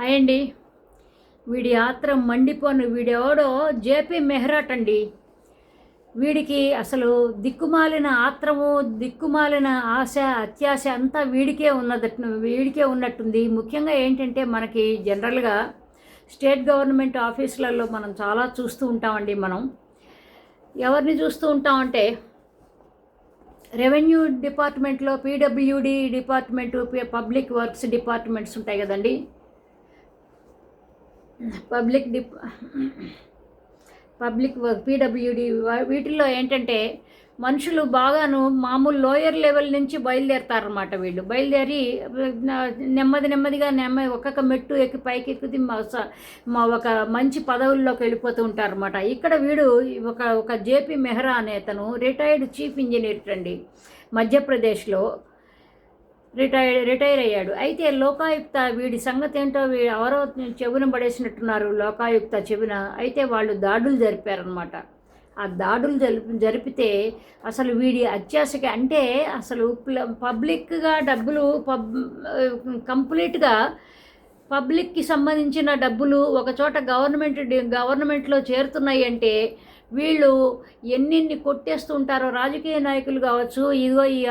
Hi అండి. వీడి ఆత్రం మండిపోను వీడెవడో జేపీ మెహ్రాట్ అండి. వీడికి అసలు దిక్కుమాలిన ఆత్రము దిక్కుమాలిన ఆశ అత్యాశ అంతా వీడికే ఉన్నదట్టు వీడికే ఉన్నట్టుంది. ముఖ్యంగా ఏంటంటే మనకి జనరల్గా స్టేట్ గవర్నమెంట్ ఆఫీసులలో మనం చాలా చూస్తూ ఉంటామండి మనం. ఎవరిని చూస్తూ ఉంటామంటే రెవెన్యూ డిపార్ట్మెంట్లో PWD department public works departments ఉంటాయి కదండి. Public dep public work PWD వీటిల్లో ఏంటంటే మనుషులు బాగాను మామూలు లోయర్ లెవెల్ నుంచి బయలుదేరతారనమాట వీళ్ళు. బయలుదేరి నెమ్మది నెమ్మదిగా నెమ్మది ఒక్కొక్క మెట్టు ఎక్కి పైకి ఎక్కుతి మా స- మా ఒక మంచి పదవుల్లోకి వెళ్ళిపోతూ ఉంటారనమాట ఇక్కడ వీడు ఒక ఒక జేపీ మెహ్రా అనే అతను రిటైర్డ్ చీఫ్ ఇంజనీర్ అండి మధ్యప్రదేశ్లో. రిటైర్ రిటైర్ అయ్యాడు. అయితే లోకాయుక్త వీడి సంగతి ఏంటో వీడు ఎవరో చెవిన పడేసినట్టున్నారు లోకాయుక్త చెవిన. అయితే వాళ్ళు దాడులు జరిపారనమాట ఆ దాడులు జరిపి జరిపితే అసలు వీడి అత్యాశకి అంటే అసలు ప్ల- పబ్లిక్గా డబ్బులు పబ్ కంప్లీట్గా పబ్లిక్కి సంబంధించిన డబ్బులు ఒక చోట గవర్నమెంట్ గవర్నమెంట్లో చేరుతున్నాయి అంటే వీళ్ళు ఎన్నిన్ని కొట్టేస్తూ ఉంటారో రాజకీయ నాయకులు కావచ్చు ఇదిగో ఈ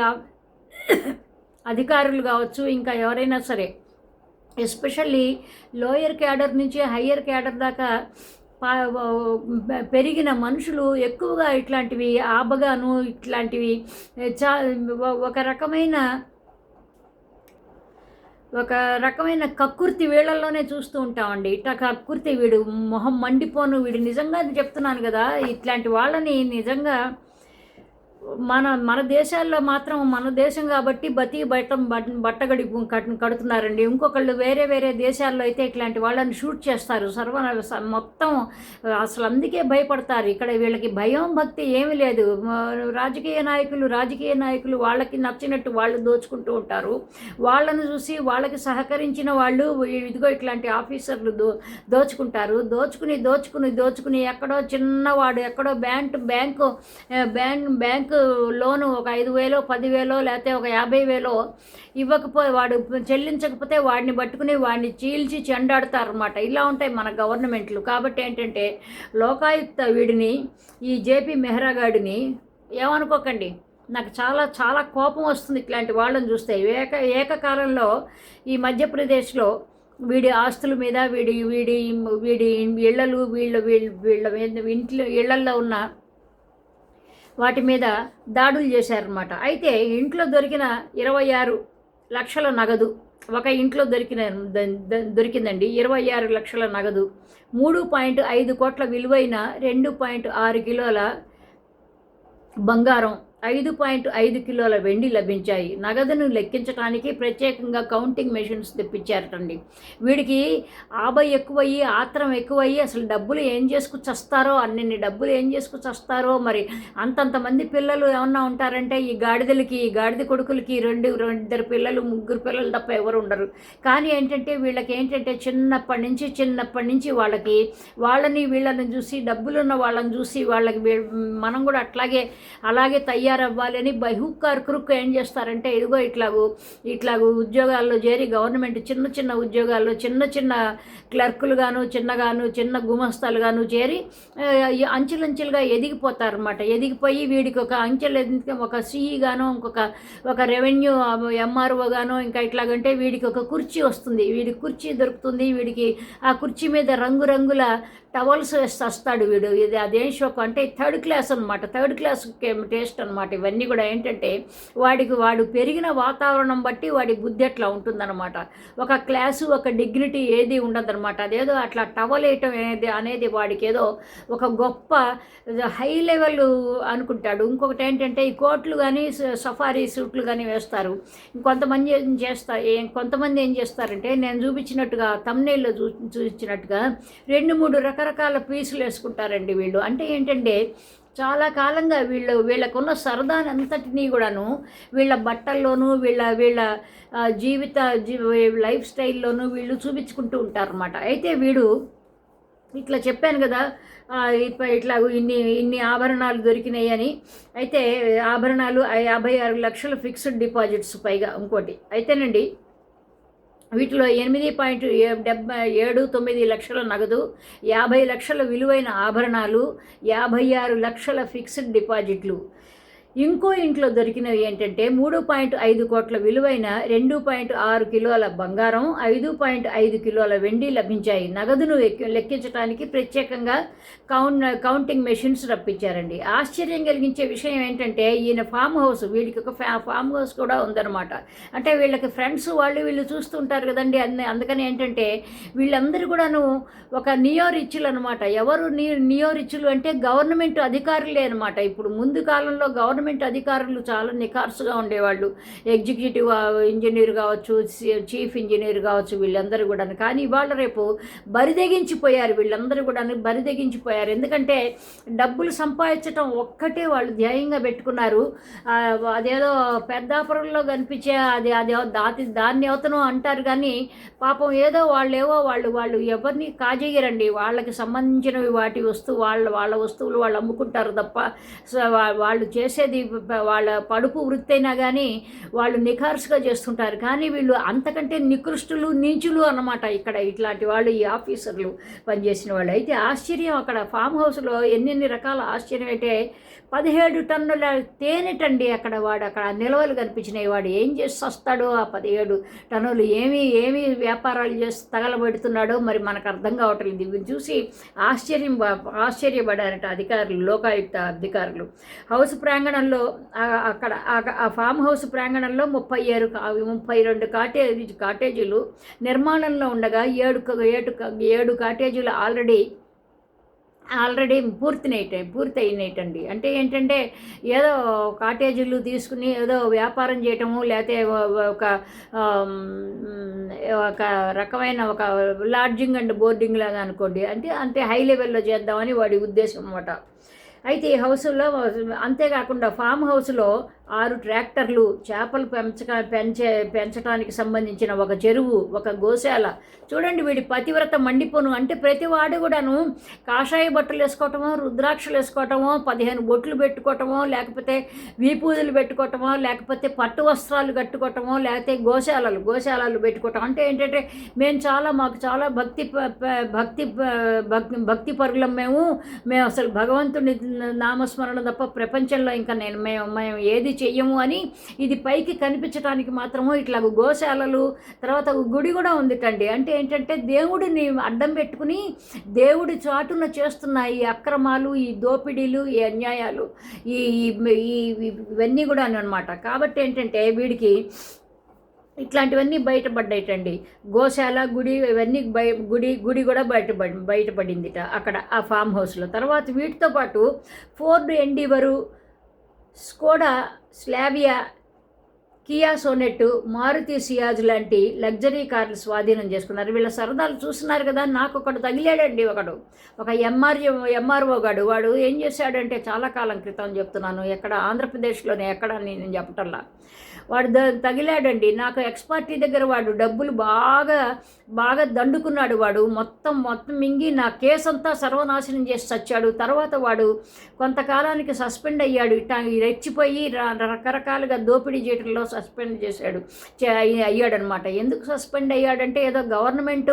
అధికారులు కావచ్చు ఇంకా ఎవరైనా సరే. ఎస్పెషల్లీ లోయర్ క్యాడర్ నుంచి హయ్యర్ క్యాడర్ దాకా పెరిగిన మనుషులు ఎక్కువగా ఇట్లాంటివి ఆబగాను ఇట్లాంటివి చా ఒక రకమైన ఒక రకమైన కక్కుర్తి వీళ్ళల్లోనే చూస్తూ ఉంటామండి. ఇట్లా కక్కుర్తి వీడు మొహం మండిపోను వీడు నిజంగా చెప్తున్నాను కదా ఇట్లాంటి వాళ్ళని నిజంగా మన మన దేశాల్లో మాత్రం మన దేశం కాబట్టి బతి బయట బట్టగడి కట్- కడుతున్నారండి. ఇంకొకళ్ళు వేరే వేరే దేశాల్లో అయితే ఇట్లాంటి వాళ్ళని షూట్ చేస్తారు. సర్వ స- మొత్తం అసలు అందుకే భయపడతారు. ఇక్కడ వీళ్ళకి భయం భక్తి ఏమీ లేదు. రాజకీయ నాయకులు రాజకీయ నాయకులు వాళ్ళకి నచ్చినట్టు వాళ్ళు దోచుకుంటూ ఉంటారు. వాళ్ళను చూసి వాళ్ళకి సహకరించిన వాళ్ళు ఇదిగో ఇట్లాంటి ఆఫీసర్లు దో దోచుకుంటారు. దోచుకుని దోచుకుని దోచుకుని ఎక్కడో చిన్నవాడు ఎక్కడో bank bank bank bank loan ఒక ఐదు వేలో పదివేలో లేకపోతే ఒక యాభై వేలో ఇవ్వకపోతే వాడు చెల్లించకపోతే వాడిని పట్టుకుని వాడిని చీల్చి చెండాడతారనమాట ఇలా ఉంటాయి మన గవర్నమెంట్లు. కాబట్టి ఏంటంటే లోకాయుక్త వీడిని ఈ జేపీ మెహ్రా గాడిని ఏమనుకోకండి. నాకు చాలా చాలా కోపం వస్తుంది ఇట్లాంటి వాళ్ళని చూస్తే. ఏక ఏకకాలంలో ఈ మధ్యప్రదేశ్లో వీడి ఆస్తుల మీద వీడి వీడి వీడి ఇళ్ళలు వీళ్ళ వీళ్ళ వీళ్ళ ఇంట్లో ఇళ్ళల్లో ఉన్న వాటి మీద దాడులు చేశారనమాట అయితే ఇంట్లో దొరికిన ఇరవై ఆరు లక్షల నగదు ఒక ఇంట్లో దొరికిన ద- దొరికిందండి. ఇరవై ఆరు లక్షల నగదు మూడు పాయింట్ ఐదు కోట్ల విలువైన రెండు పాయింట్ ఆరు కిలోల బంగారం ఐదు పాయింట్ ఐదు కిలోల వెండి లభించాయి. నగదును లెక్కించడానికి ప్రత్యేకంగా కౌంటింగ్ మెషిన్స్ తెప్పించారటండి. వీడికి ఆబై ఎక్కువయ్యి ఆత్రం ఎక్కువయ్యి అసలు డబ్బులు ఏం చేసుకు చస్తారో అన్నిన్ని డబ్బులు ఏం చేసుకు చస్తారో మరి అంతంత మంది పిల్లలు ఏమన్నా ఉంటారంటే ఈ గాడిదలకి ఈ గాడిద కొడుకులకి రెండు ఇద్దరు పిల్లలు ముగ్గురు పిల్లలు తప్ప ఎవరు ఉండరు. కానీ ఏంటంటే వీళ్ళకి ఏంటంటే చిన్నప్పటి నుంచి చిన్నప్పటి నుంచి వాళ్ళకి వాళ్ళని వీళ్ళని చూసి డబ్బులున్న వాళ్ళని చూసి వాళ్ళకి మనం కూడా అట్లాగే అలాగే తయారవ్వాలని బై హుక్ క్రుక్ ఏం చేస్తారంటే ఇదిగో ఇట్లాగూ ఇట్లాగూ ఉద్యోగాల్లో చేరి గవర్నమెంట్ చిన్న చిన్న ఉద్యోగాల్లో చిన్న చిన్న క్లర్కులుగాను చిన్నగాను చిన్న గుమస్తాలుగాను చేరి ఆ, ఎదిగిపోతారు అంచెలంచెలుగా ఎదిగిపోయి వీడికి ఒక అంచెలు ఎదిగి ఒక సిఈ గాను ఇంకొక ఒక రెవెన్యూ ఎంఆర్ఓ గాను ఇంకా ఇట్లాగంటే వీడికి ఒక కుర్చీ వస్తుంది. వీడికి కుర్చీ దొరుకుతుంది. వీడికి ఆ కుర్చీ మీద రంగురంగుల టవల్స్ వేసి వస్తాడు వీడు. ఇది అదేం షోకు అంటే థర్డ్ క్లాస్ అనమాట థర్డ్ క్లాస్ టేస్ట్ అనమాట ఇవన్నీ కూడా ఏంటంటే వాడికి వాడు పెరిగిన వాతావరణం బట్టి వాడి బుద్ధి అట్లా ఉంటుందన్నమాట. ఒక క్లాసు ఒక డిగ్నిటీ ఏది ఉండదన్నమాట. అదేదో అట్లా టవల్ వేయటం అనేది అనేది వాడికి ఏదో ఒక గొప్ప హై లెవెల్ అనుకుంటాడు. ఇంకొకటి ఏంటంటే ఈ కోట్లు కానీ సఫారీ సూట్లు కానీ వేస్తారు. ఇంకొంతమంది ఏం చేస్తారు ఏం కొంతమంది ఏం చేస్తారంటే నేను చూపించినట్టుగా తమ్నేల్లో చూ చూపించినట్టుగా రెండు మూడు రకరకాల పీసులు వేసుకుంటారండి వీళ్ళు. అంటే ఏంటంటే చాలా కాలంగా వీళ్ళు వీళ్ళకున్న సరదానంతటినీ కూడాను వీళ్ళ బట్టల్లోనూ వీళ్ళ వీళ్ళ జీవిత జీ లైఫ్ స్టైల్లోనూ వీళ్ళు చూపించుకుంటూ ఉంటారన్నమాట. అయితే వీడు ఇట్లా చెప్పాను కదా ఇప్ప- ఇట్లా ఇన్ని ఇన్ని ఆభరణాలు దొరికినాయి అని. అయితే ఆభరణాలు యాభై ఆరు లక్షల ఫిక్స్డ్ డిపాజిట్స్ పైగా ఇంకోటి. అయితేనండి వీటిలో ఎనిమిది పాయింట్ డెబ్బై ఏడు తొమ్మిది లక్షల నగదు యాభై లక్షల విలువైన ఆభరణాలు యాభై ఆరు లక్షల ఫిక్స్డ్ డిపాజిట్లు. ఇంకో ఇంట్లో దొరికినవి ఏంటంటే మూడు పాయింట్ ఐదు కోట్ల విలువైన రెండు పాయింట్ ఆరు కిలోల బంగారం ఐదు పాయింట్ ఐదు కిలోల వెండి లభించాయి. నగదును లెక్కించడానికి ప్రత్యేకంగా కౌన్ కౌంటింగ్ మెషిన్స్ రప్పించారండి. ఆశ్చర్యం కలిగించే విషయం ఏంటంటే ఈయన ఫామ్ హౌస్ వీడికి ఒక ఫామ్ హౌస్ కూడా ఉందన్నమాట. అంటే వీళ్ళకి ఫ్రెండ్స్ వాళ్ళు వీళ్ళు చూస్తుంటారు కదండి. అంద అందుకని ఏంటంటే వీళ్ళందరూ కూడాను ఒక నియో రిచ్లు అనమాట ఎవరు నియో రిచ్లు అంటే గవర్నమెంట్ అధికారులే అనమాట ఇప్పుడు ముందు కాలంలో గవర్నమెంట్ అధికారులు చాలా నిఖార్సుగా ఉండేవాళ్ళు. ఎగ్జిక్యూటివ్ ఇంజనీర్ కావచ్చు చీఫ్ ఇంజనీర్ కావచ్చు వీళ్ళందరూ కూడా కానీ ఇవాళ రేపు బరిదెగించిపోయారు వీళ్ళందరూ కూడా బరిదెగించిపోయారు ఎందుకంటే డబ్బులు సంపాదించడం ఒక్కటే వాళ్ళు ధ్యేయంగా పెట్టుకున్నారు. అదేదో పెద్దాపురంలో కనిపించే అది అది దాతి దాన్ని అవుతను అంటారు కానీ పాపం ఏదో వాళ్ళేవో వాళ్ళు వాళ్ళు ఎవరిని కాజేయరండి. వాళ్ళకి సంబంధించినవి వాటి వస్తువు వాళ్ళ వాళ్ళ వస్తువులు వాళ్ళు అమ్ముకుంటారు తప్ప వాళ్ళు చేసేది ప- వాళ్ళ పడుపు వృత్తి అయినా కానీ వాళ్ళు నిఖార్సుగా చేస్తుంటారు. కానీ వీళ్ళు అంతకంటే నికృష్టులు నీచులు అన్నమాట ఇక్కడ ఇట్లాంటి వాళ్ళు ఈ ఆఫీసర్లు పనిచేసిన వాళ్ళు. అయితే ఆశ్చర్యం అక్కడ ఫామ్ హౌస్లో ఎన్నెన్ని రకాల ఆశ్చర్యం అంటే పదిహేడు టన్నుల తేనెటండి అక్కడ వాడు అక్కడ నిల్వలు కనిపించినాయి. వాడు ఏం చేసి వస్తాడో ఆ పదిహేడు టన్నులు? ఏమి ఏమి వ్యాపారాలు చేసి తగలబెడుతున్నాడో మరి మనకు అర్థం కావట్లేదు. ఇవి చూసి ఆశ్చర్యం ఆశ్చర్యపడారట అధికారులు లోకాయుక్త అధికారులు. హౌస్ ప్రాంగణంలో అక్కడ ఆ- ఫామ్ హౌస్ ప్రాంగణంలో ముప్పై ఏరు ముప్పై రెండు కాటేజీ కాటేజీలు నిర్మాణంలో ఉండగా ఏడు ఏడు ఏడు కాటేజీలు ఆల్రెడీ ఆల్రెడీ పూర్తినైట పూర్తి అయినట్టండి అంటే ఏంటంటే ఏదో కాటేజీలు తీసుకుని ఏదో వ్యాపారం చేయటము లేకపోతే ఒక ఒక రకమైన ఒక లాడ్జింగ్ అండ్ బోర్డింగ్ లాగా అనుకోండి. అంటే అంటే హై లెవెల్లో చేద్దామని వాడి ఉద్దేశం అన్నమాట. అయితే ఈ హౌస్లో అంతేకాకుండా ఫామ్ హౌస్లో ఆరు ట్రాక్టర్లు చేపలు పెంచక పెంచే పెంచడానికి సంబంధించిన ఒక చెరువు ఒక గోశాల. చూడండి వీడి పతివ్రత మండిపోను. అంటే ప్రతి వాడు కూడాను కాషాయ బట్టలు వేసుకోవటమో రుద్రాక్షలు వేసుకోవటమో పదిహేను బొట్లు పెట్టుకోవటమో లేకపోతే వీపూజలు పెట్టుకోవటమో లేకపోతే పట్టు వస్త్రాలు కట్టుకోవటమో లేకపోతే గోశాలలు గోశాలలు పెట్టుకోవటం. అంటే ఏంటంటే మేము చాలా మాకు చాలా భక్తి ప- భక్తి భక్తి భక్తి పరులం మేము. మేము అసలు భగవంతుని నామస్మరణ తప్ప ప్రపంచంలో ఇంకా నేను మేము మేము ఏది చెయ్యము అని ఇది పైకి కనిపించడానికి మాత్రము ఇట్లా గోశాలలు తర్వాత గుడి కూడా ఉందిటండి. అంటే ఏంటంటే దేవుడిని అడ్డం పెట్టుకుని దేవుడి చాటున చేస్తున్న ఈ అక్రమాలు ఈ దోపిడీలు ఈ అన్యాయాలు ఈ ఈ- ఈ ఇవన్నీ కూడా అనమాట కాబట్టి ఏంటంటే వీడికి ఇట్లాంటివన్నీ బయటపడ్డాయిటండి. గోశాల గుడి ఇవన్నీ బయ గుడి గుడి కూడా బయటపడి బయటపడిందిట అక్కడ ఆ ఫామ్ హౌస్లో. తర్వాత వీటితో పాటు Ford Endeavour Skoda Slavia Kia Sonet Maruti Ciaz లాంటి లగ్జరీ కార్లు స్వాధీనం చేసుకున్నారు. వీళ్ళ సరదాలు చూస్తున్నారు కదా నాకు ఒకడు తగిలాడండి ఒకడు. ఒక ఎంఆర్ ఎంఆర్ఓ గాడు. వాడు ఏం చేశాడంటే చాలా కాలం క్రితం చెప్తున్నాను ఎక్కడ ఆంధ్రప్రదేశ్లోనే ఎక్కడ నేను చెప్పటల్లా వాడు ద తగిలాడండి. నాకు ఎక్స్పర్టీ దగ్గర వాడు డబ్బులు బాగా బాగా దండుకున్నాడు వాడు. మొత్తం మొత్తం మింగి నా కేసు అంతా సర్వనాశనం చేసి చచ్చాడు. తర్వాత వాడు కొంతకాలానికి సస్పెండ్ అయ్యాడు. ఇట్లా రెచ్చిపోయి రకరకాలుగా దోపిడీ చేయటంలో సస్పెండ్ చేశాడు. చే- అయ్యాడనమాట. ఎందుకు సస్పెండ్ అయ్యాడంటే ఏదో గవర్నమెంట్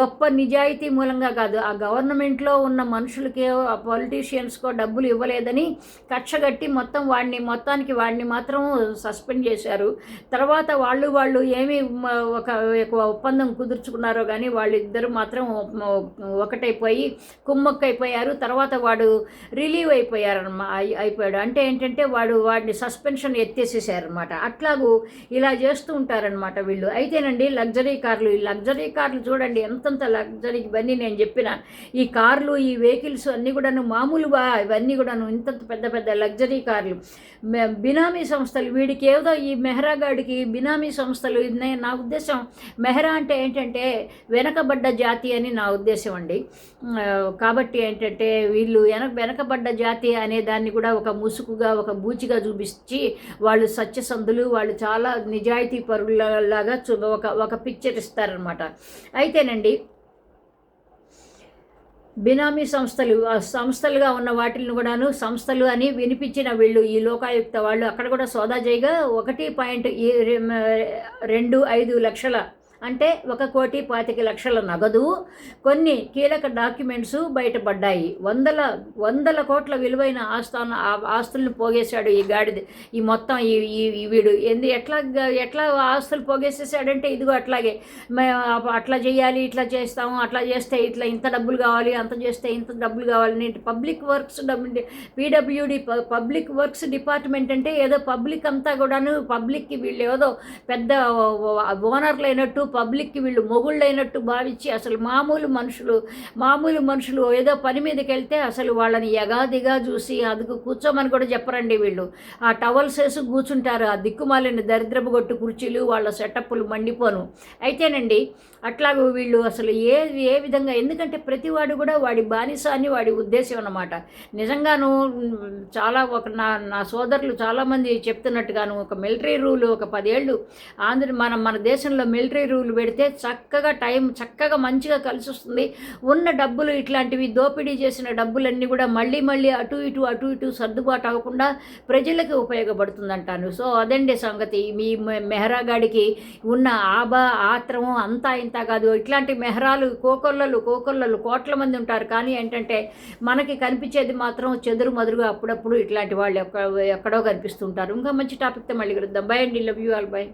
గొప్ప నిజాయితీ మూలంగా కాదు. ఆ గవర్నమెంట్లో ఉన్న మనుషులకి ఆ పొలిటీషియన్స్కో డబ్బులు ఇవ్వలేదని కక్షగట్టి మొత్తం వాడిని మొత్తానికి వాడిని మాత్రం సస్పెండ్ చేశారు. తర్వాత వాళ్ళు వాళ్ళు ఏమి ఒక ఒప్పందం కుదుర్చుకున్నారో కానీ వాళ్ళిద్దరూ మాత్రం ఒకటైపోయి కుమ్మక్కైపోయారు. తర్వాత వాడు రిలీవ్ అయిపోయారు అయిపోయాడు. అంటే ఏంటంటే వాడు వాడిని సస్పెన్షన్ ఎత్తేసేసారనమాట. అట్లా అట్లాగూ ఇలా చేస్తూ ఉంటారనమాట వీళ్ళు. అయితేనండి లగ్జరీ కార్లు ఈ లగ్జరీ కార్లు చూడండి ఎంతంత లగ్జరీ ఇవన్నీ నేను చెప్పిన. ఈ కార్లు ఈ వెహికల్స్ అన్నీ కూడాను మామూలుగా ఇవన్నీ కూడాను ఇంతంత పెద్ద పెద్ద లగ్జరీ కార్లు. బినామీ సంస్థలు వీడికి ఏదో ఈ మెహరాగాడికి బినామీ సంస్థలు నా ఉద్దేశం మెహరా అంటే ఏంటంటే వెనకబడ్డ జాతి అని నా ఉద్దేశం అండి. కాబట్టి ఏంటంటే వీళ్ళు వెనక వెనకబడ్డ జాతి అనే దాన్ని కూడా ఒక ముసుగుగా ఒక బూచిగా చూపించి వాళ్ళు సత్యసంధులు వాళ్ళు చాలా నిజాయితీ పరులలాగా చూ ఒక ఒక పిక్చర్ ఇస్తారనమాట అయితేనండి బినామీ సంస్థలు ఆ సంస్థలుగా ఉన్న వాటిని కూడాను సంస్థలు అని వినిపించిన వీళ్ళు ఈ లోకాయుక్త వాళ్ళు అక్కడ కూడా సోదా చేయగా ఒకటి పాయింట్ రెండు ఐదు లక్షల అంటే ఒక కోటి పాతిక లక్షల నగదు. కొన్ని కీలక డాక్యుమెంట్స్ బయటపడ్డాయి. వందల వందల కోట్ల విలువైన ఆస్థాన ఆస్తులను పోగేశాడు ఈ గాడిద ఈ మొత్తం ఈ ఈ- వీడు. ఎందు ఎట్లా ఎట్లా ఆస్తులు పోగేసేసాడంటే ఇదిగో అట్లాగే. అట్లా చేయాలి ఇట్లా చేస్తాము అట్లా చేస్తే ఇట్లా ఇంత డబ్బులు కావాలి అంత చేస్తే ఇంత డబ్బులు కావాలి. Public works PWD public works department అంటే ఏదో పబ్లిక్ అంతా కూడాను పబ్లిక్కి వీళ్ళు ఏదో పెద్ద ఓనర్లు అయినట్టు పబ్లిక్కి వీళ్ళు మొగుళ్ళు అయినట్టు భావించి అసలు మామూలు మనుషులు మామూలు మనుషులు ఏదో పని మీదకి వెళ్తే అసలు వాళ్ళని యగాదిగా చూసి అదుకు కూర్చోమని కూడా చెప్పరండి వీళ్ళు. ఆ టవల్స్ వేసి కూర్చుంటారు. ఆ దిక్కుమాలిన దరిద్రపు గొట్టు కుర్చీలు వాళ్ళ సెటప్పులు మండిపోను. అయితేనండి అట్లాగూ వీళ్ళు అసలు ఏ ఏ విధంగా ఎందుకంటే ప్రతివాడు కూడా వాడి బానిస అని వాడి ఉద్దేశం అన్నమాట. నిజంగాను చాలా ఒక నా నా సోదరులు చాలామంది చెప్తున్నట్టుగాను ఒక మిలిటరీ రూల్ ఒక పదేళ్ళు ఆంధ్ర మన మన దేశంలో మిలిటరీ రూల్ పెడితే చక్కగా టైం చక్కగా మంచిగా కలిసి వస్తుంది ఉన్న డబ్బులు ఇట్లాంటివి దోపిడీ చేసిన డబ్బులన్నీ కూడా మళ్ళీ మళ్ళీ అటు ఇటు అటు ఇటు సర్దుబాటు అవ్వకుండా ప్రజలకు ఉపయోగపడుతుందంటాను. సో అదండి సంగతి. మీ మెహరాగాడికి ఉన్న ఆబ ఆత్రము అంతా ఇంత కాదు. ఇట్లాంటి మెహరాలు కోకొల్లలు కోకొల్లలు కోట్ల మంది ఉంటారు. కానీ ఏంటంటే మనకి కనిపించేది మాత్రం చెదురు మదురుగా అప్పుడప్పుడు ఇట్లాంటి వాళ్ళు ఎక్కడో కనిపిస్తుంటారు. ఇంకా మంచి టాపిక్తో మళ్ళీ కలుద్దాం. బై అండి. Love you all by